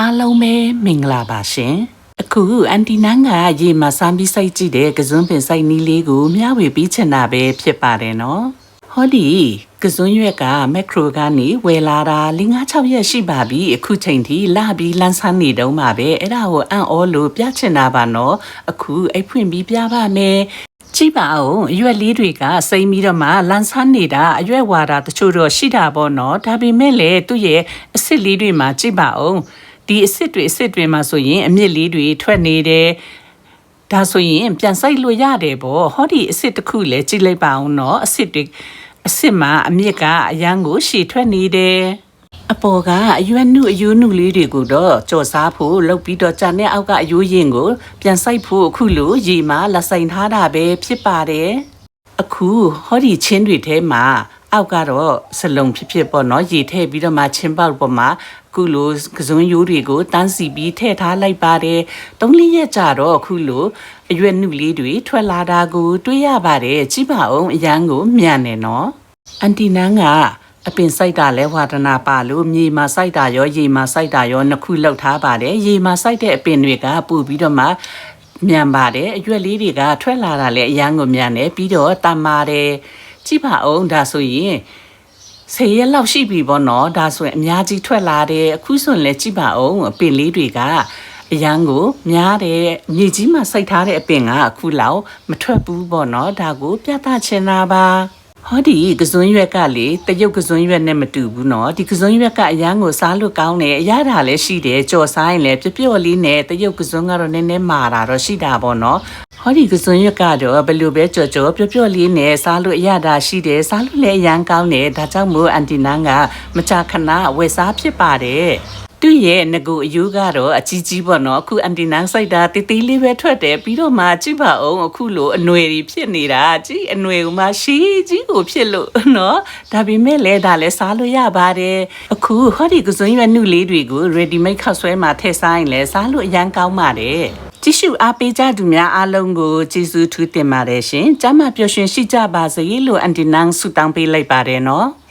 အားလုံးပဲမင်္ဂလာပါရှင်အခုအန်တီနန်းကရေမှာစမ်းပြီးစိုက်ကြည့်တဲ့ကစွန်းပင်စိုက်နီးလေးကိုမျှဝေပြီးချင်တာပဲဖြစ်ပါတယ်နော်ဟောဒီကစွန်းရွက်ကမက်ခရိုကနေဝယ်လာတာ၄၅6ရက်ရှိပါပြီအခုချိန်ထိလာပြီးလန်းဆန်းနေတုံးပါပဲအဲ့ဒါကိုအံ့ဩလို့ပြချင်တာပါနော်အခုအိတ်ဖွင့်ပြီးပြပါမယ်ကြည့်ပါဦးအရွက်လေးတွေကစိမ့်ပြီးတော့မှလန်းဆန်းနေတာအရွက်ဝါတာတချို့တော့ရှိတာပေါ့နော်ဒါပေမဲ့လည်းသူ့ရဲ့အစ်စ်လေးတွေမှာကြည့်ပါဦး ဒီအစ်စ်တွေအစ်စ်တွေမှာဆိုရင်အမြင့်လေးတွေထွက်နေတယ်ဒါဆိုရင်ပြန်ဆိုင်လို့ရတယ်ပေါ့ဟောဒီအစ်စ်တစ်ခုလည်းကြည့်လိုက်ပါဦးနော်အစ်စ်တွေအစ်စ်မှာအမြင့်ကအရန်ကိုရှည်ထွက်နေတယ်အပေါ်ကအရွက်နုအယိုးနုလေးတွေကိုတော့ကြော်စားဖို့လုပ်ပြီးတော့ဂျာနဲ့အောက်ကအယိုးရင်ကို ပြန်ဆိုင်ဖို့အခုလိုရေမှာလက်ဆိုင်ထားတာပဲဖြစ်ပါတယ်အခုဟောဒီချင်းတွေထဲမှာ အောက်ကတော့စလုံးဖြစ်ဖြစ်ပေါ့နော်ရေထည့်ပြီးတော့မှချင်းပေါက်ပေါ်မှာအခုလိုကစွန်းရိုးတွေကိုတန်းစီပြီးထည့်ထားလိုက်ပါတယ်တုံးလေးရက်ကြာတော့အခုလိုအရွက်နုလေးတွေထွက်လာတာကို တွေ့ရပါတယ်ကြည့်ပါဦးအရန်ကိုမြန်နေနော်အန်တီနန်းကအပင်စိုက်တာလဲဝါဒနာပါလို့မြေမှာစိုက်တာရောရေမှာစိုက်တာရောနှစ်ခုလောက်ထားပါတယ်ရေမှာစိုက်တဲ့အပင်တွေကပူပြီးတော့မှမြန်ပါတယ်အရွက်လေးတွေကထွက်လာတာလည်းအရန်ကိုမြန်တယ်ပြီးတော့တမ်းပါတယ် ကြည့်ပါအောင်ဒါဆိုရင်ဆေးရလောက်ရှိပြီပေါ့နော်ဒါဆိုရင်အများကြီးထွက်လာတယ်အခုဆိုရင်လည်းကြည့်ပါအောင်အပင်လေးတွေကအရန်ကိုများတယ်မြေကြီးမှာစိုက်ထားတဲ့အပင်ကအခုလောက်မထွက်ဘူးပေါ့နော်ဒါကိုပြသချင်တာပါဟောဒီကစွန်းရွက်ကလေတရုတ်ကစွန်းရွက်နဲ့မတူဘူးနော်ဒီကစွန်းရွက်ကအရန်ကိုစားလို့ကောင်းတယ်အရတာလည်းရှိတယ်ကြော်စားရင်လည်းပြပြော့လေးနဲ့တရုတ်ကစွန်းကတော့နည်းနည်းမာတာတော့ရှိတာပေါ့နော် ဟောဒီကစွန်းရွက်ကတော့ဘယ်လိုပဲကြော်ကြော်ပျော့ပျော့လေးနဲ့စားလို့အရသာရှိတယ်စားလို့လည်းအရန်ကောင်းတယ်ဒါကြောင့်မို့အန်တီနန်းကမကြာခဏဝယ်စားဖြစ်ပါတယ်သူ့ရဲ့ငကူအယူကတော့အကြီးကြီးပေါ့နော်အခုအန်တီနန်းစိုက်တာတေးသေးလေးပဲထွက်တယ်ပြီးတော့မှကြည့်ပါအောင်အခုလိုအနွယ်တွေဖြစ်နေတာကြည့်အနွယ်ကမှရှီးကြီးကိုဖြစ်လို့နော်ဒါပေမဲ့လည်းဒါလည်းစားလို့ရပါတယ်အခုဟောဒီကစွန်းရွက်နုလေးတွေကို ready made ခောက်ဆွဲမှာထည့်စားရင်လည်းစားလို့အရန်ကောင်းပါတယ် ကြည့်ရှုအားပေးကြသူများအားလုံးကိုကျေးဇူးထူးတင်ပါတယ်ရှင်။ကျမ်းမာပျော်ရွှင်ရှိကြပါစေလို့အန်တီနန်းဆုတောင်းပေးလိုက်ပါတယ်နော်။